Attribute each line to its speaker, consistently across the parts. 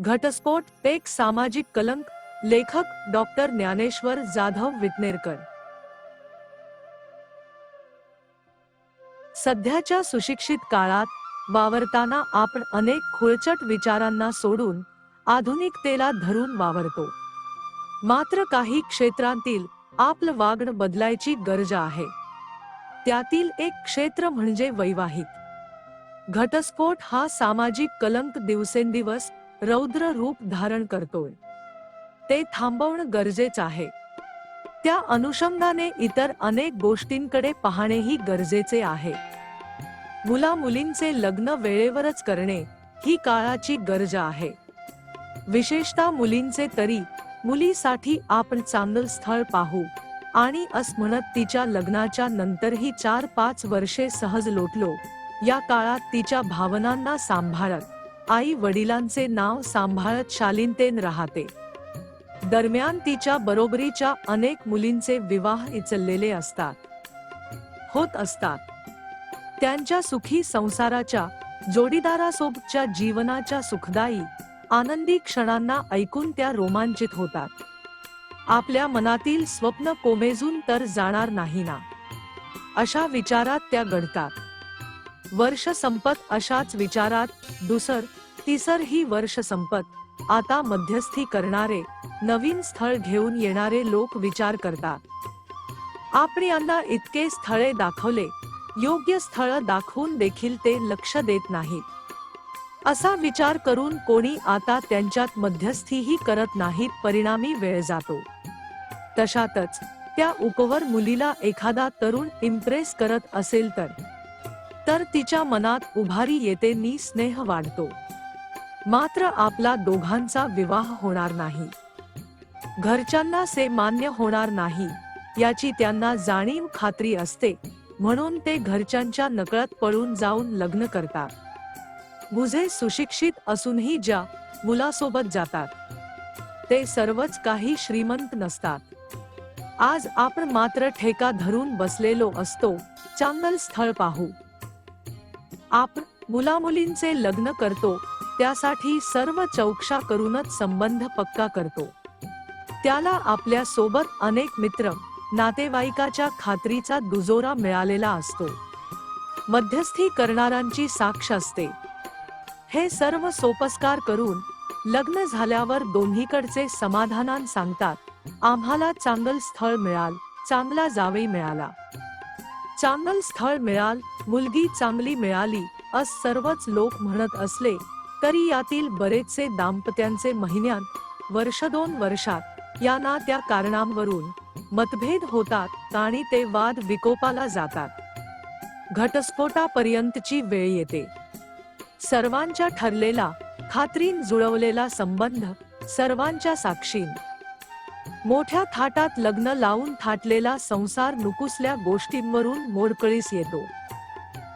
Speaker 1: घटस्फोट एक सामाजिक कलंक लेखक डॉक्टर ज्ञानेश्वर जाधव विटनेरकर. सध्याच्या सुशिक्षित काळात वावरताना आपण अनेक खुळचट विचारांना सोडून आधुनिकतेला धरून वावरतो. मात्र काही क्षेत्रांतील आपलं वागणं बदलायची गरज आहे. त्यातील एक क्षेत्र म्हणजे वैवाहिक. घटस्फोट हा सामाजिक कलंक दिवसेंदिवस रौद्र रूप धारण करतोय. ते थांबवणं गरजेचं आहे. त्या अनुषंगाने इतर अनेक गोष्टींकडे पाहणेही गरजेचे आहे. मुला मुलींचे लग्न वेळेवरच करणे ही काळाची गरज आहे. विशेषतः मुलींचे तरी मुलीसाठी आपण चांगलं स्थळ पाहू आणि अस म्हणत तिच्या लग्नाच्या नंतरही चार पाच वर्षे सहज लोटलो. या काळात तिच्या भावनांना सांभाळत आई वडिलांचे नाव सांभाळत शालीनतेन राहते. दरम्यान तिच्या बरोबरीच्या अनेक मुलींचे विवाह इचललेले असतात. होत असतात. त्यांच्या सुखी संसाराच्या जोडीदारासोबतच्या जीवनाच्या सुखदायी आनंदी क्षणांना ऐकून त्या रोमांचित होतात. आपल्या मनातील स्वप्न कोमेजून तर जाणार नाही ना अशा विचारात त्या घडतात. वर्ष संपत अशाच विचारात दुसर तिसर ही वर्ष संपत आता मध्यस्थी करणारे नवीन स्थळ घेऊन येणारे लोक विचार करतात. आपण इतके स्थळे दाखवले योग्य स्थळ दाखवून देखील ते लक्ष देत नाहीत. असा विचार करून कोणी आता त्यांच्यात मध्यस्थीही करत नाहीत परिणामी वेळ जातो. तशातच त्या उपवर मुलीला एखादा तरुण इम्प्रेस करत असेल तर तर तिच्या मनात उभारी येते नी स्नेह वाढतो. मात्र आपला दोघांचा विवाह होणार नाही. घरच्यांना से मान्य होणार नाही याची त्यांना जाणीव खात्री असते म्हणून ते घरच्यांच्या नकळत पळून जाऊन लग्न करतात. मुझे सुशिक्षित असूनही ज्या मुलासोबत जातात ते सर्वच काही श्रीमंत नसतात. आज आपण मात्र ठेका धरून बसलेलो असतो चांगल स्थळ पाहू. आपण मुलामुलींचे लग्न करतो त्यासाठी सर्व चौकशा करूनच संबंध पक्का करतो. त्याला आपल्यासोबत अनेक मित्र नातेवाईकाच्या खात्रीचा दुजोरा मिळालेला असतो. मध्यस्थी करणाऱ्यांची साक्ष असते. हे सर्व सोपस्कार करून लग्न झाल्यावर दोन्हीकडचे समाधानान सांगतात आम्हाला चांगल स्थळ मिळाल चांगला जावे मिळाला. चांगल स्थळ मिळाल मुलगी चांगली मिळाली अस सर्वच लोक म्हणत असले तरी यातील बरेचसे दाम्पत्यांचे महिन्यात वर्ष दोन वर्षात या ना त्या कारणांवरून मतभेद होतात आणि ते वाद विकोपाला जातात. घटस्फोटापर्यंतची वेळ येते. सर्वांच्या ठरलेला खात्रीन जुळवलेला संबंध सर्वांच्या साक्षीन. मोठ्या थाटात लग्न लावून थाटलेला संसार नुकुसल्या गोष्टींवरून मोडकळीस येतो.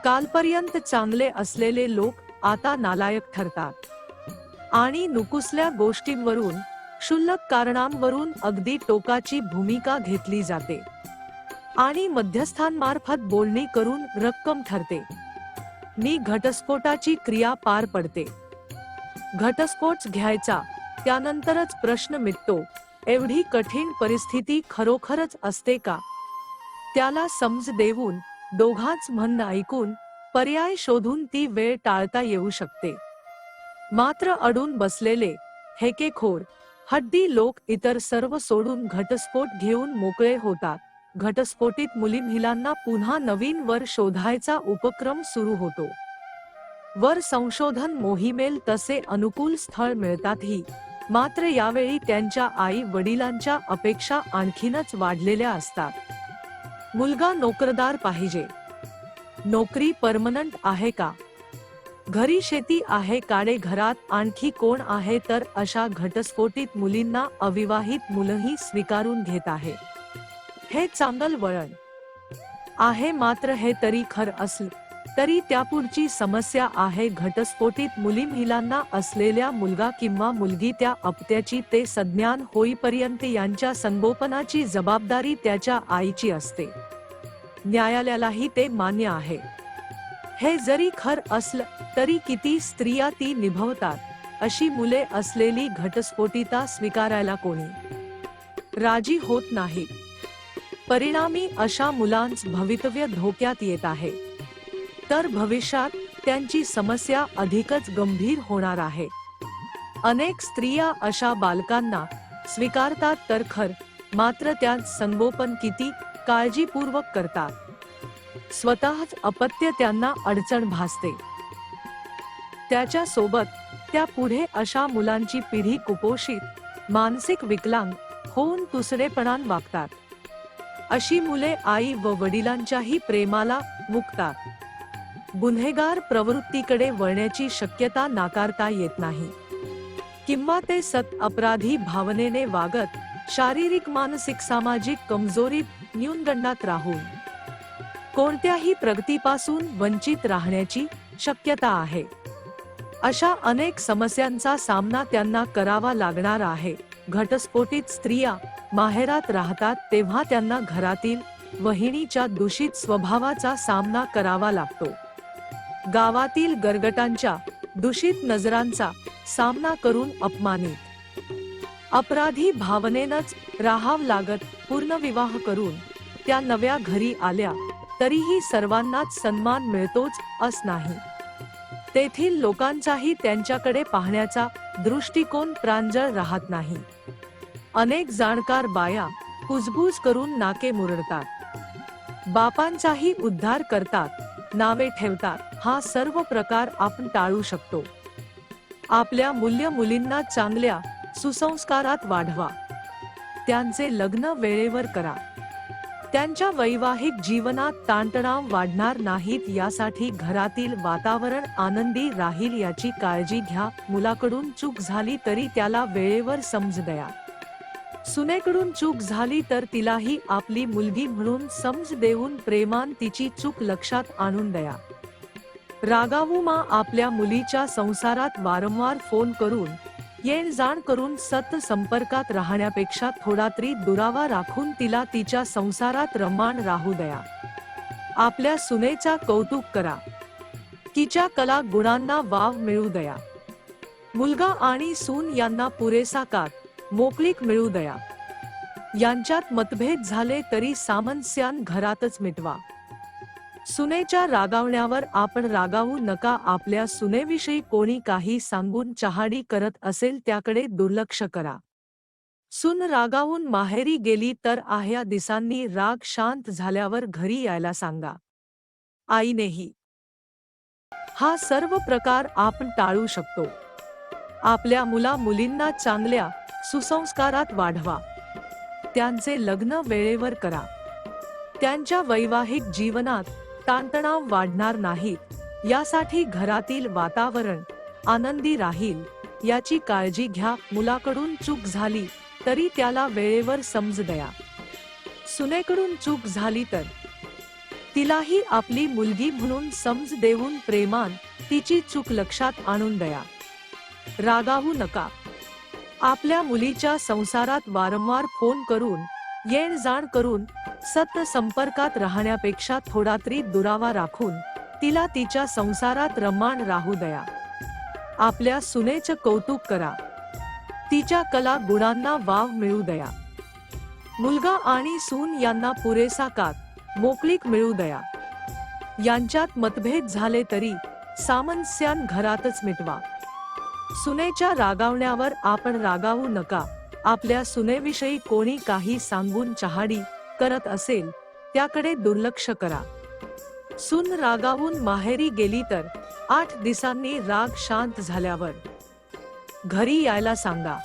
Speaker 1: कालपर्यंत चांगले असलेले लोक आता नालायक ठरतात. आणि नुकुसल्या गोष्टींवरून क्षुल्लक कारणांवरून अगदी टोकाची भूमिका घेतली जाते. आणि मध्यस्थांमार्फत बोलणी करून रक्कम ठरते. मी घटस्फोटाची क्रिया पार पडते. घटस्फोट घ्यायचा त्यानंतरच प्रश्न मिटतो एवढी कठीण परिस्थिती खरोखरच असते का? त्याला समज देऊन दोघांच म्हणणं ऐकून पर्याय शोधून ती वेळ टाळता येऊ शकते. मात्र अडून बसलेले हेकेखोर हड्डी लोक इतर सर्व सोडून घटस्फोट घेऊन मोकळे होतात. घटस्फोटित मुली महिलांना पुन्हा नवीन वर शोधायचा उपक्रम सुरू होतो. वर संशोधन मोहिमेल तसे अनुकूल स्थळ मिळतातही. मात्र यावेळी त्यांच्या आई वडिलांच्या अपेक्षा आणखीनच वाढलेल्या असतात. मुलगा नोकरदार पाहिजे. नोकरी परमनंट आहे का? घरी शेती आहे काडे घरात आणखी कोण आहे? तर अशा घटस्फोटित मुलींना अविवाहित मुलंही स्वीकारून घेत आहे. हे चांगल वळण आहे मात्र हे तरी खर असलं तरी त्यापुढची समस्या आहे. घटस्फोटित मुली महिलांना असलेल्या मुलगा किंवा मुलगी त्या अपत्याची ते संज्ञान होईपर्यंत यांच्या संगोपनाची जबाबदारी त्याच्या आईची असते. न्यायालयालाही ते मान्य आहे. हे जरी खर असलं तरी किती स्त्रिया ती निभवतात अशी मुले असलेली घटस्फोटिता स्वीकारायला कोणी राजी होत नाही. परिणामी अशा मुलांच भवितव्य धोक्यात येत आहे. तर भविष्यात त्यांची समस्या अधिकच गंभीर होणार आहे. अनेक स्त्रिया अशा बालकांना स्वीकारतात तर खर मात्र त्यात संगोपन किती काळजीपूर्वक करतात. स्वतःच अपत्य त्यांना अडचण भासते. त्याच्या सोबत त्या पुढे अशा मुलांची पिढी कुपोषित मानसिक विकलांग होऊन तुसरेपणान वागतात. अशी मुले आई व वडिलांच्याही प्रेमाला मुकतात. गुन्हेगार प्रवृत्तीकडे वळण्याची शक्यता नाकारता येत नाही. किंवा ते सत अपराधी भावनेने वागत शारीरिक मानसिक सामाजिक कमजोरीत न्यूनगंडात राहून. कोणत्याही प्रगतीपासून वंचित राहण्याची शक्यता आहे. अशा अनेक समस्यांचा सामना त्यांना करावा लागणार आहे. घटस्फोटित स्त्रिया माहेरात राहतात तेव्हा त्यांना घरातील वहिनीच्या दूषित स्वभावाचा सामना करावा लागतो. गावातील गरगटांच्या दूषित नजरांचा सामना करून अपमानित. अपराधी भावनेनच राहाव लागत पूर्णविवाह करून त्या नव्या घरी आल्या तरीही सर्वांनाच सन्मान मिळतोच अस नाही. तेथील लोकांचाही त्यांच्याकडे पाहण्याचा दृष्टिकोन प्रांजळ राहत नाही. अनेक जाणकार बाया कुजबूज करून नाके मुरडतात. बापांचाही उद्धार करतात नावे ठेवतात हा सर्व प्रकार आपण टाळू शकतो. आपल्या मूल्य मुलींना चांगल्या सुसंस्कारात वाढवा. त्यांचे लग्न वेळेवर करा. त्यांच्या वैवाहिक जीवनात ताणतणाव वाढणार नाहीत यासाठी घरातील वातावरण आनंदी राहील याची काळजी घ्या. मुलाकडून चूक झाली तरी त्याला वेळेवर समज द्या. सुनेकडून चूक झाली तर तिलाही आपली मुलगी म्हणून समज देऊन प्रेमान तिची चूक लक्षात आणून द्या. रागावूमा आपल्या मुलीच्या संसारात वारंवार फोन करून येण जाण करून सत संपर्कात राहण्यापेक्षा थोडा तरी दुरावा राखून तिला तिच्या संसारात रमान राहू द्या. आपल्या सुनेचा कौतुक करा. तिच्या कला गुणांना वाव मिळू द्या. मुलगा आणि सून यांना पुरेसा कात मोकळीक मिळू द्या. यांच्यात मतभेद झाले तरी सामंस्यान घरातच मिटवा. सुनेच्या रागावण्यावर आपण रागावू नका. आपल्या सुनेविषयी कोणी काही सांगून चहाडी करत असेल त्याकडे दुर्लक्ष करा. सुन रागावून माहेरी गेली तर आह्या दिसांनी राग शांत झाल्यावर घरी यायला सांगा. आईनेही हा सर्व प्रकार आपण टाळू शकतो. आपल्या मुला मुलींना चांगल्या सुसंस्कारात वाढवा. त्यांचे लग्न वेळेवर करा. त्यांच्या वैवाहिक जीवनात ताणतणाव वाढणार नाहीत यासाठी घरातील वातावरण आनंदी राहील. याची काळजी घ्या. मुलाकडून चूक झाली तरी त्याला वेळेवर समज द्या. सुनेकडून चूक झाली तर? तिलाही आपली मुलगी म्हणून समज देऊन प्रेमान तिची चूक लक्षात आणून द्या. रागावू नका. आपल्या मुलीच्या संसारात वारंवार फोन करून येण जाण करून सत संपर्कात राहण्यापेक्षा थोडा तरी दुरावा राखून तिला तिच्या संसारात रमाण राहू द्या. आपल्या सुनेचं कौतुक करा. तिच्या कला गुणांना वाव मिळू द्या. मुलगा आणि सून यांना पुरेसा कात मोकळीक मिळू द्या. यांच्यात मतभेद झाले तरी सामंस्यान घरातच मिटवा. सुनेच्या रागावण्यावर आपण रागावू नका. आपल्या सुनेविषयी कोणी काही सांगून चहाडी करत असेल त्याकडे दुर्लक्ष करा. सून रागावून माहेरी गेली तर आठ दिवसांनी राग शांत झाल्यावर घरी यायला सांगा.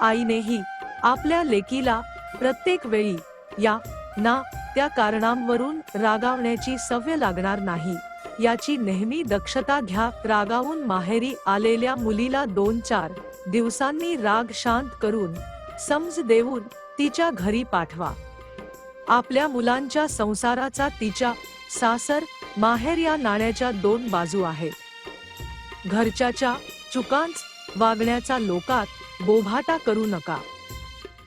Speaker 1: आईनेही आपल्या लेकीला प्रत्येक वेळी या ना त्या कारणांवरून रागावण्याची सवय लागणार नाही याची नेहमी दक्षता घ्या. रागावून माहेरी आलेल्या मुलीला दोन चार दिवसांनी राग शांत करून समज देऊन तिच्या घरी पाठवा. आपल्या मुलांच्या संसाराचा तिच्या सासर माहेर या नाण्याच्या दोन बाजू आहेत. घरच्याच्या चुकांच वागण्याचा लोकात बोभाटा करू नका.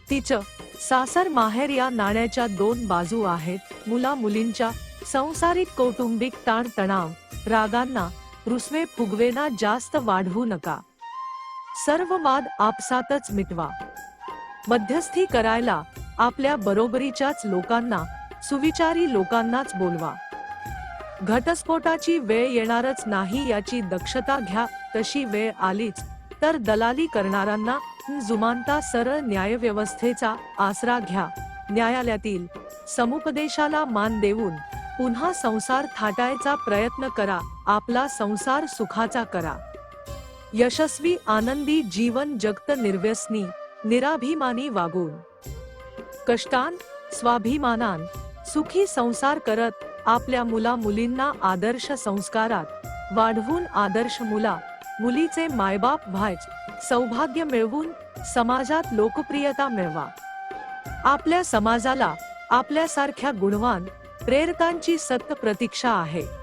Speaker 1: तिचं सासर माहेर या नाण्याच्या दोन बाजू आहेत. मुला मुलींच्या संसारिक कौटुंबिक ताणतणाव रागांना रुसवे फुगवेना जास्त वाढवू नका. सर्व वाद आपसातच मिटवा. मध्यस्थी करायला आपल्या बरोबरीच्याच लोकांना सुविचारी लोकांनाच बोलवा. घटस्फोटाची वेळ येणारच नाही याची दक्षता घ्या तशी वेळ आलीच तर दलाली करणाऱ्यांना जुमानता सरळ न्यायव्यवस्थेचा आसरा घ्या. न्यायालयातील समुपदेशाला मान देऊन पुन्हा संसार थाटायचा प्रयत्न करा आपला संसार सुखाचा करा. यशस्वी आनंदी जीवन जगत निर्व्यसनी निराभिमानी वागून. कष्टान स्वाभिमानान सुखी संसार करत आपल्या मुला मुलींना आदर्श संस्कारात वाढवून आदर्श मुला मुलीचे मायबाप व्हायच सौभाग्य मिळवून समाजात लोकप्रियता मिळवा. आपल्या समाजाला आपल्यासारख्या गुणवान प्रेरकांची सत्य प्रतीक्षा आहे.